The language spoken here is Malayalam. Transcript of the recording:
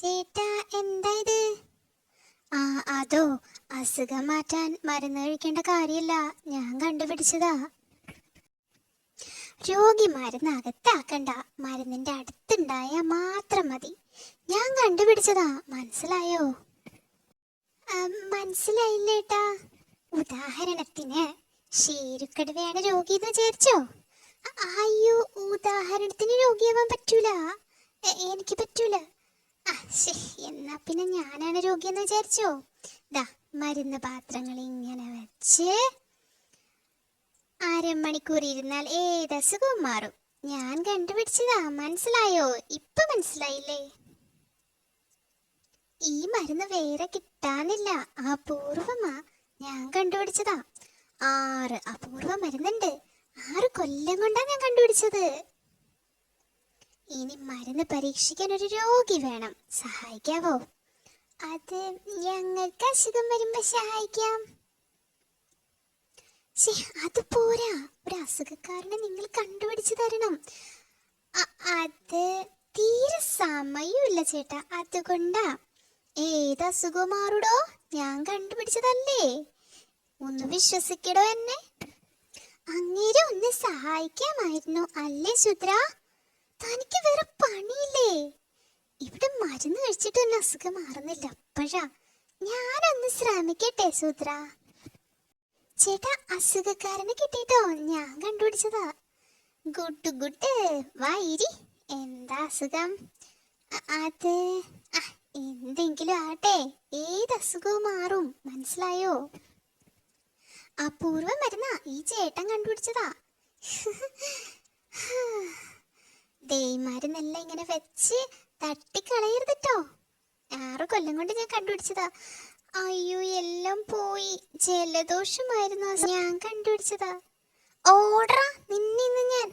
ചേട്ടാ എന്താ ഇത് ആ അതോ അസുഖം മാറ്റാൻ മരുന്ന് കഴിക്കേണ്ട കാര്യമില്ല ഞാൻ കണ്ടുപിടിച്ചതാ. രോഗി മരുന്ന് അകത്താക്കണ്ട. മരുന്നിന്റെ അടുത്തുണ്ടായ മാത്രം മതി. ഞാൻ കണ്ടുപിടിച്ചതാ. മനസ്സിലായോ? മനസ്സിലായില്ല മനസ്സിലായില്ലേട്ടാ ഉദാഹരണത്തിന് ഷീരുക്കടുവയാണ് രോഗി എന്ന് വിചാരിച്ചോ? അയ്യോ ഉദാഹരണത്തിന് രോഗിയാവാൻ പറ്റൂല. എനിക്ക് പറ്റൂല. എന്നാ പിന്നെ ഞാനാണ് രോഗിയെന്ന് വിചാരിച്ചോ? ദാ മരുന്ന് പാത്രങ്ങൾ ഇങ്ങനെ വെച്ച് അരമണിക്കൂർ ഇരുന്നാൽ ഏത് അസുഖവും മാറും. ഞാൻ കണ്ടുപിടിച്ചതാ മനസ്സിലായോ? ഇപ്പൊ മനസ്സിലായില്ലേ? ഈ മരുന്ന് വേറെ കിട്ടാനില്ല. അപൂർവമാ ഞാൻ കണ്ടുപിടിച്ചതാ. ആറ് അപൂർവ മരുന്നുണ്ട്. ആറ് കൊല്ലം കൊണ്ടാ ഞാൻ കണ്ടുപിടിച്ചത്. ഇനി മരുന്ന് പരീക്ഷിക്കാൻ ഒരു രോഗി വേണം. സഹായിക്കാവോ? അത് ഞങ്ങൾക്ക് അസുഖം വരുമ്പോ സഹായിക്കാം. അത് പോരാ. ഒരു അസുഖക്കാരനെ നിങ്ങൾ കണ്ടുപിടിച്ചു തരണം. അത് തീരെ സമയമില്ല ചേട്ടാ. അതുകൊണ്ടാ. ഏത് അസുഖവും മാറുടോ ഞാൻ കണ്ടുപിടിച്ചതല്ലേ. ഒന്ന് വിശ്വസിക്കടോ എന്നെ. അങ്ങേരെ ഒന്ന് സഹായിക്കാമായിരുന്നു. അല്ലേ സുദ്ര തനിക്ക് വേറെ പണിയില്ലേ ഇവിടെ മരുന്ന് കഴിച്ചിട്ടൊന്നും അസുഖം മാറുന്നില്ല. അപ്പോഴാ ഞാനൊന്ന് ശ്രമിക്കട്ടെ സൂത്ര ചേട്ടാ അസുഖക്കാരനെ കിട്ടിട്ടോ ഞാൻ കണ്ടുപിടിച്ചതാ. Good good. വാ ഇരി. എന്താ അസുഖം? അത് എന്തെങ്കിലും ആട്ടെ ഏത് അസുഖവും മാറും. മനസ്സിലായോ? അപൂർവ മരുന്ന ഈ ചേട്ടൻ കണ്ടുപിടിച്ചതാ. ദേ ഈ ഇങ്ങനെ വെച്ച് തട്ടിക്കളയരുത് കൊല്ലം കൊണ്ട് ഞാൻ കണ്ടുപിടിച്ചതാ. അയ്യോ എല്ലാം പോയി. ജലദോഷമായിരുന്നു ഞാൻ കണ്ടുപിടിച്ചതാ. ഓടാ നിന്നിന്ന് ഞാൻ